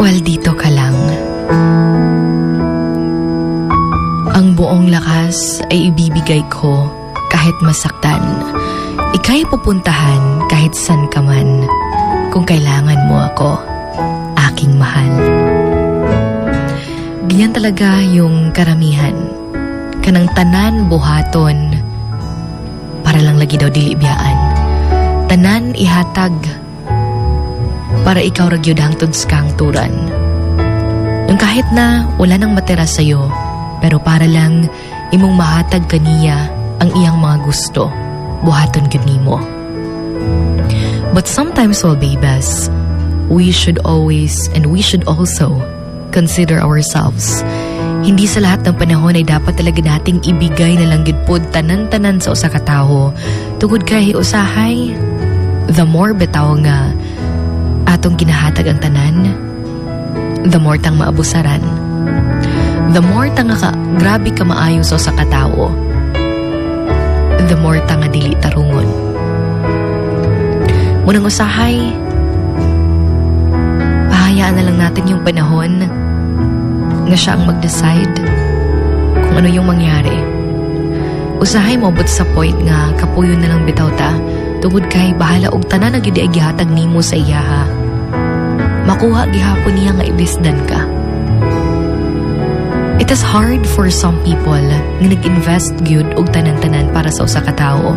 Well, dito ka lang. Ang buong lakas ay ibibigay ko kahit masaktan. Ika'y pupuntahan kahit san ka man kung kailangan mo ako, aking mahal. Ganyan talaga yung karamihan. Kanang tanan buhaton para lang lagi daw dilibiyaan. Tanan ihatag para ikaw ragyod hangtod kang turan. Yung kahit na wala nang matera sa'yo, pero para lang imong mahatag kaniya ang iyang mga gusto, buhaton gud nimo. But sometimes, well, babes, we should always and we should also consider ourselves. Hindi sa lahat ng panahon ay dapat talaga nating ibigay na lang gid pod tanan-tanan sa usa ka tawo. Tungod kay usahay, the more bitaw nga atong ginahatag ang tanan, the more tang maabusaran. The more tang nga ka, grabe ka maayo sa usa ka tawo, the more tang nga dili tarungon. Munang usahay, pahayaan na lang natin yung panahon na siya ang mag-decide kung ano yung mangyari. Usahay mo but sa point nga kapuyo na lang bitaw ta tungod kay bahala og tanan na gyud ay gihatag nimo sa iya ha. Makuha gihapon niya nga ibisdan ka. It is hard for some people nga nag-invest gyud og tanan-tanan para sa usa ka tawo.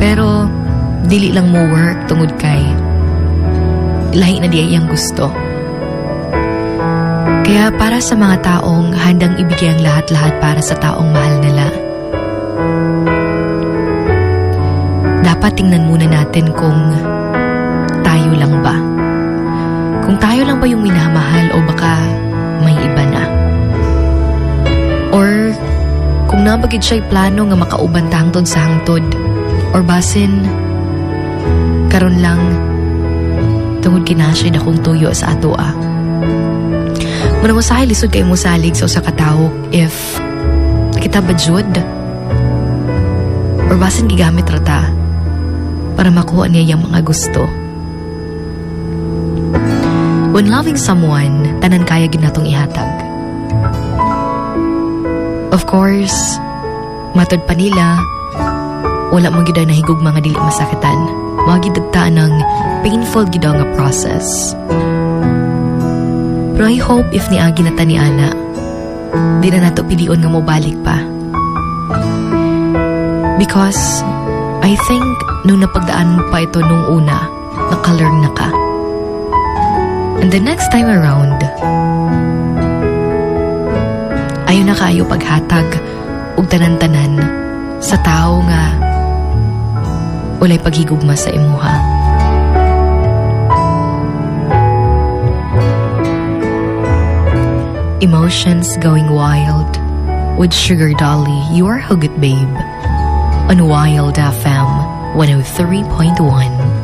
Pero dili lang mo work tungod kay lahi na di iyang gusto. Kaya para sa mga taong handang ibigay ang lahat-lahat para sa taong mahal nila, dapat tingnan muna natin kung tayo lang ba. Tayo lang ba yung minamahal o baka may iba na. Or kung nabagid siya'y plano nga makauban ta sa hangtod or basin karon lang tungod kinasya na kong tuyo sa ato ah. Muna lisod kay mo salig sa usa ka if kita badyod or basin gigamit rata para makuha niya yung mga gusto. When loving someone, tanan kaya ginatong ihatag. Of course, matod pa nila, wala mo gid na higog mga dili masakitan. Mga gidagtaan ng painful gid nga process. Pero I hope if ni Agi na ni Ana, di na nato pilion nga mo balik pa. Because I think nung napagdaan mo pa ito nung una, nakalearn na ka. And the next time around, ayaw na kayo paghatag og tanan-tanan sa tao nga walay paghigugma sa imuha. Emotions going wild with Sugar Dolly, your Hugot Babe, on Wild FM 103.1.